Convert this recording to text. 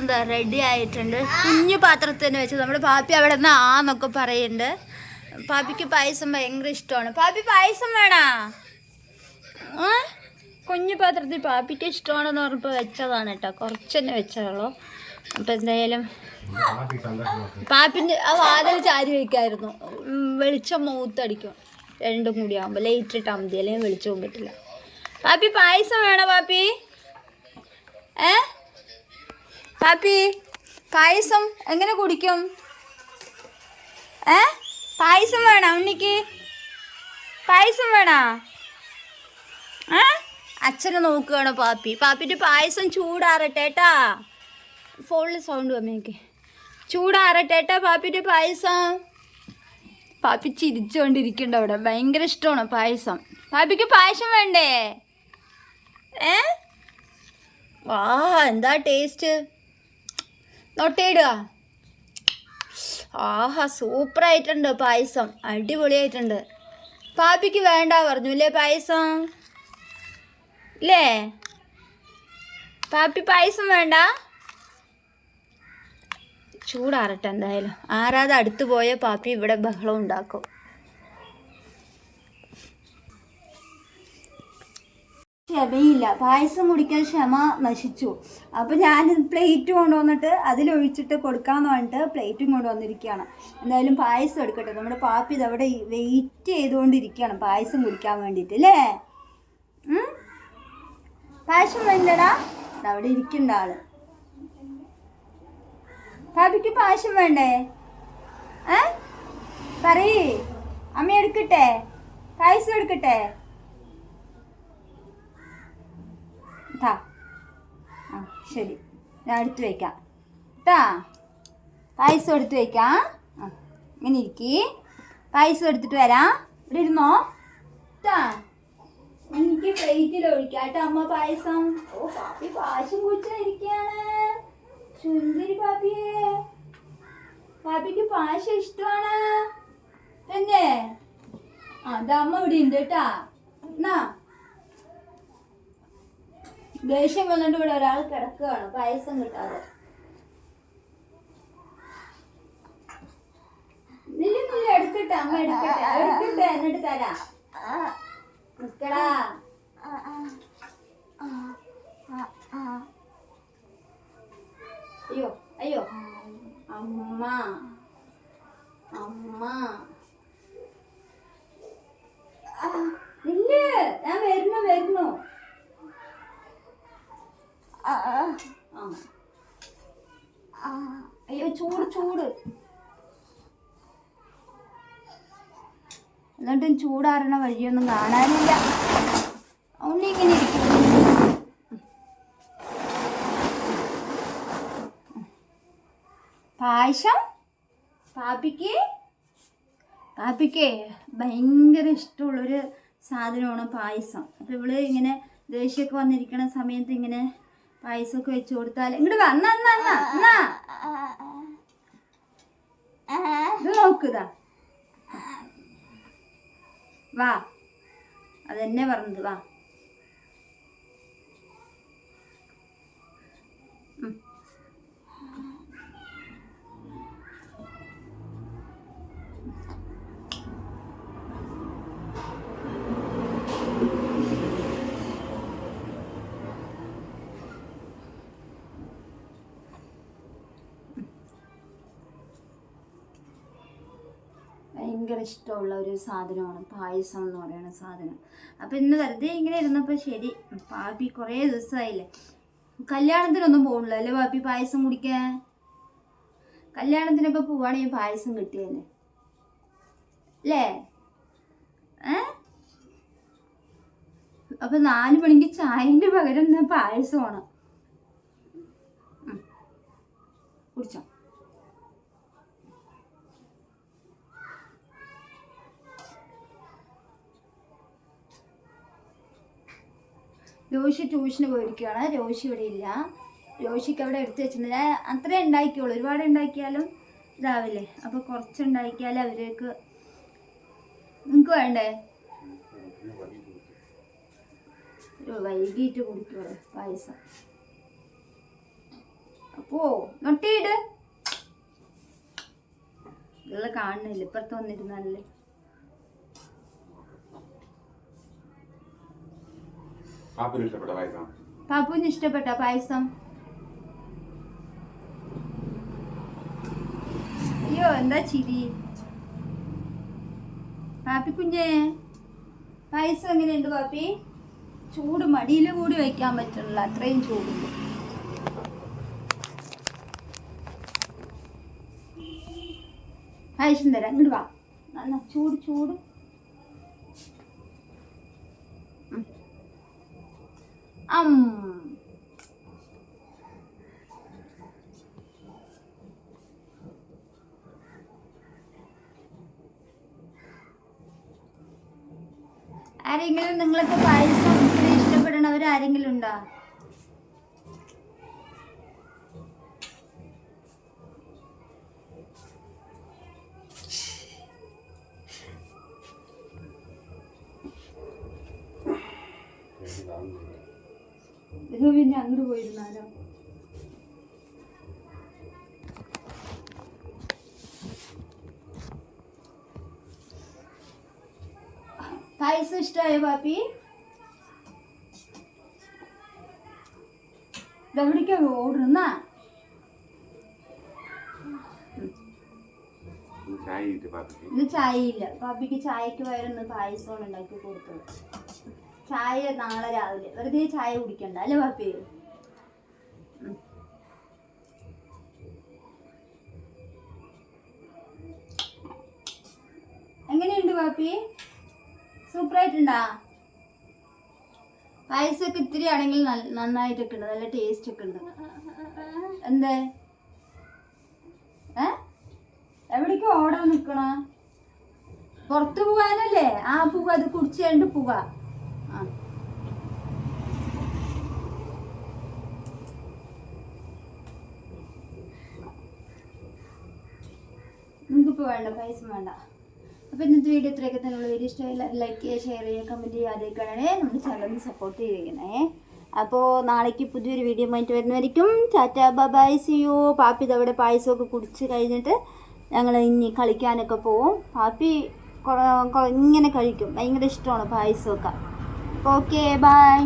എന്താ റെഡി ആയിട്ടുണ്ട്? കുഞ്ഞു പാത്രത്തിൽ തന്നെ വെച്ച് നമ്മുടെ പാപ്പി അവിടെ നിന്ന് ആന്നൊക്കെ പറയുന്നുണ്ട്. പാപ്പിക്ക് പായസം ഭയങ്കര ഇഷ്ടമാണ്. പാപ്പി പായസം വേണാ? കുഞ്ഞു പാത്രത്തിൽ പാപ്പിക്ക് ഇഷ്ടമാണെന്ന് പറഞ്ഞപ്പോൾ വെച്ചതാണ് കേട്ടോ. കുറച്ച് തന്നെ അപ്പം എന്തായാലും പാപ്പിന്റെ ആ വാതിൽ ചാരി വയ്ക്കായിരുന്നു വെളിച്ചം മൂത്തടിക്കും. രണ്ടും കൂടി ആകുമ്പോൾ ലൈറ്റ് ഇട്ടാൽ മതി അല്ലെങ്കിൽ വെളിച്ചവും പറ്റില്ല പാപ്പി പായസം വേണോ പാപ്പി? ഏ? പാപ്പി പായസം എങ്ങനെ കുടിക്കും? ഏ? പായസം വേണോ ഉണ്ണിക്ക്? പായസം വേണോ? ഏ? അച്ഛനെ നോക്കുകയാണ് പാപ്പി. പാപ്പിന്റെ പായസം ചൂടാറട്ടെ ഏട്ടാ ഫോണിൽ സൗണ്ട് വന്നേക്ക്. ചൂടാറട്ടെ ഏട്ടാ പാപ്പിന്റെ പായസം. പാപ്പി ചിരിച്ചുകൊണ്ടിരിക്കുന്നുണ്ട് അവിടെ. ഭയങ്കര ഇഷ്ടമാണ് പായസം. പാപ്പിക്ക് പായസം വേണ്ടേ? ഏ? വാ എന്താ ടേസ്റ്റ് നൊട്ടയിടുക ആഹാ സൂപ്പറായിട്ടുണ്ട് പായസം. അടിപൊളിയായിട്ടുണ്ട്. പാപ്പിക്ക് വേണ്ട പറഞ്ഞു അല്ലേ പായസം? ഇല്ലേ? പാപ്പി പായസം വേണ്ട? ചൂടാറട്ടെ എന്തായാലും. ആരാതെ അടുത്ത് പോയ പാപ്പി ഇവിടെ ബഹളം ഉണ്ടാക്കും. ക്ഷമയില്ല. പായസം കുടിക്കാൻ ക്ഷമ നശിച്ചു. അപ്പം ഞാൻ പ്ലേറ്റ് കൊണ്ടുവന്നിട്ട് അതിലൊഴിച്ചിട്ട് കൊടുക്കാമെന്ന് പറഞ്ഞിട്ട് പ്ലേറ്റും കൊണ്ടുവന്നിരിക്കുകയാണ്. എന്തായാലും പായസം എടുക്കട്ടെ. നമ്മുടെ പാപ്പി ഇതവിടെ വെയിറ്റ് ചെയ്തുകൊണ്ടിരിക്കുകയാണ് പായസം കുടിക്കാൻ വേണ്ടിയിട്ട് അല്ലേ പായസം വേണ്ടടാ. അവിടെ ഇരിക്കണ്ട ആൾ. പാപ്പിക്ക് പാശം വേണ്ടേ? ഏ? പറയേ. അമ്മ എടുക്കട്ടെ? പായസം എടുക്കട്ടെ? താ ആ ശരി. ഞാൻ എടുത്തു വയ്ക്കാം കേട്ടാ പായസം എടുത്തു വയ്ക്കാം ആ ഇങ്ങനെ ഇരിക്കി. പായസം എടുത്തിട്ട് വരാം. ഇവിടെ ഇരുന്നോ? കേട്ടാ എനിക്ക് പ്ലേറ്റിൽ ഒഴിക്കാം. കേട്ടോ അമ്മ പായസം. ഓ പാപ്പി പായസം കുടിച്ചിരിക്കുകയാണ് സുന്ദരി പാപ്പിയെ. പാപ്പിക്ക് പാശ ഇഷ്ടമാണ്? എന്നെ? അതമ്മ ഇവിടെ ഉണ്ട് കേട്ടാ. എന്നാ? ദേഷ്യം വന്നിട്ട് ഇവിടെ ഒരാൾ കിടക്കുകയാണ്. പായസം കിട്ടാതെ. നില്ല എടുക്കട്ടെ അമ്മ എടുക്കട്ടെ. എടുക്കട്ടെ എന്നിട്ട് തരാം. നിക്കടാ. അമ്മ. അമ്മ. ഇല്ല ഞാൻ വരുന്നു വരുന്നു. അയ്യോ ചൂട് ചൂട്. എന്നിട്ടും ചൂടാറണ വഴിയൊന്നും കാണാനില്ല ഉണ്ണി ഇങ്ങനെ ഇരിക്കും പായസം പാപ്പിക്ക്. പാപ്പിക്ക് ഭയങ്കര ഇഷ്ടമുള്ളൊരു സാധനമാണ് പായസം. അപ്പോൾ ഇവൾ ഇങ്ങനെ ദേഷ്യമൊക്കെ വന്നിരിക്കുന്ന സമയത്ത് ഇങ്ങനെ പായസമൊക്കെ വെച്ച് കൊടുത്താൽ ഇങ്ങോട്ട് വന്ന ഇത് നോക്കുതാ വാ. അതെന്നെ പറഞ്ഞത് വാ. ഭയങ്കര ഇഷ്ടമുള്ള ഒരു സാധനമാണ്. പായസം എന്ന് പറയുന്ന സാധനം. അപ്പം ഇന്ന് വെറുതെ ഇങ്ങനെ ഇരുന്നപ്പോൾ ശരി പാപ്പി കുറേ ദിവസമായില്ലേ കല്യാണത്തിനൊന്നും പോകണില്ല അല്ലേ പാപ്പി? പായസം കുടിക്കാൻ? കല്യാണത്തിനൊക്കെ പോവാണെങ്കിൽ പായസം കിട്ടിയല്ലേ? അല്ലേ? ഏ? അപ്പം നാല് മണിക്ക് ചായന്റെ പകരം പായസമാണ് കുടിച്ചോ? രോഷി ട്യൂഷന് പോയിരിക്കുകയാണ് രോഷി ഇവിടെ ഇല്ല. രോഷിക്ക് അവിടെ എടുത്തു വെച്ചിട്ടുണ്ട് അത്രേ ഉണ്ടാക്കിയുള്ളൂ ഒരുപാട് ഉണ്ടാക്കിയാലും ഇതാവില്ലേ? അപ്പോൾ കുറച്ച് ഉണ്ടാക്കിയാൽ അവർക്ക് നിങ്ങൾക്ക് വേണ്ടേ? വൈകിട്ട് കുടിക്കുള്ളൂ പായസം. അപ്പോ നൊട്ടിയിട്. ഇതുള്ള കാണുന്നില്ല. ഇപ്പുറത്ത് വന്നിരുന്നല്ലേ പാപ്പിന് ഇഷ്ടപ്പെട്ട പായസം? പാപ്പുവിന് ഇഷ്ടപ്പെട്ട പായസം. അയ്യോ എന്താ ചിരി? പാപ്പി കുഞ്ഞേ പായസം എങ്ങനെയുണ്ട് പാപ്പി? ചൂട് മടിയിൽ കൂടി വയ്ക്കാൻ പറ്റുന്നില്ല അത്രയും ചൂടുണ്ട് പായസം തരാം ഇങ്ങോട്ട് വാ. നന്ന ചൂട് ചൂട്. അം ആരെങ്കിലും നിങ്ങൾക്ക് പായസം ഇത്ര ഇഷ്ടപ്പെടണവർ ആരെങ്കിലും ഉണ്ടോ? ഇത് പിന്നെ അങ്ങോട്ട് പോയിരുന്നാലോ? പായസം ഇഷ്ടമായോ പാപ്പി? ഇതെവിടേക്കാ ഓടുന്ന ചായ ഇല്ല പാപ്പിക്ക്? ഇത് ചായക്ക് പകരം പായസമാണ് ഉണ്ടാക്കി കൊടുത്തത്. ചായ നാളെ രാവിലെ. വെറുതെ ചായ കുടിക്കണ്ട അല്ലേ പാപ്പി? എങ്ങനെയുണ്ട് എങ്ങനെയുണ്ട് പാപ്പി? സൂപ്പറായിട്ടുണ്ടാ? പായസമൊക്കെ ഇത്തിരി ആണെങ്കിൽ നന്നായിട്ടൊക്കെ ഉണ്ട് നല്ല ടേസ്റ്റ് ഒക്കെ ഉണ്ട്. എന്തേ? എവിടേക്ക് ഓടാൻ നിക്കണ? പുറത്തു പോകാനല്ലേ ആ പുക അത് കുടിച്ചു കണ്ട് പുക ആ നിങ്ങൾക്കിപ്പോൾ വേണ്ട പൈസ വേണ്ട. അപ്പോൾ ഇന്നത്തെ വീഡിയോ ഇത്രയൊക്കെ തന്നെ വീഡിയോ ഇഷ്ടമായി ലൈക്ക് ചെയ്യുക ഷെയർ ചെയ്യുക കമന്റ് ചെയ്യുക അതേക്കാണേ നമ്മുടെ ചാനലിന് സപ്പോർട്ട് ചെയ്തിരിക്കണേ അപ്പോൾ നാളേക്ക് പുതിയൊരു വീഡിയോ ആയിട്ട് വരുന്നവരിക്കും ടാറ്റ ബൈ സിയോ പാപ്പി ഇതവിടെ പായസമൊക്കെ കുടിച്ച് കഴിഞ്ഞിട്ട് ഞങ്ങൾ ഇനി കളിക്കാനൊക്കെ പോവും. പാപ്പി ഇങ്ങനെ കഴിക്കും. ഭയങ്കര ഇഷ്ടമാണ് പായസമൊക്കെ. Okay bye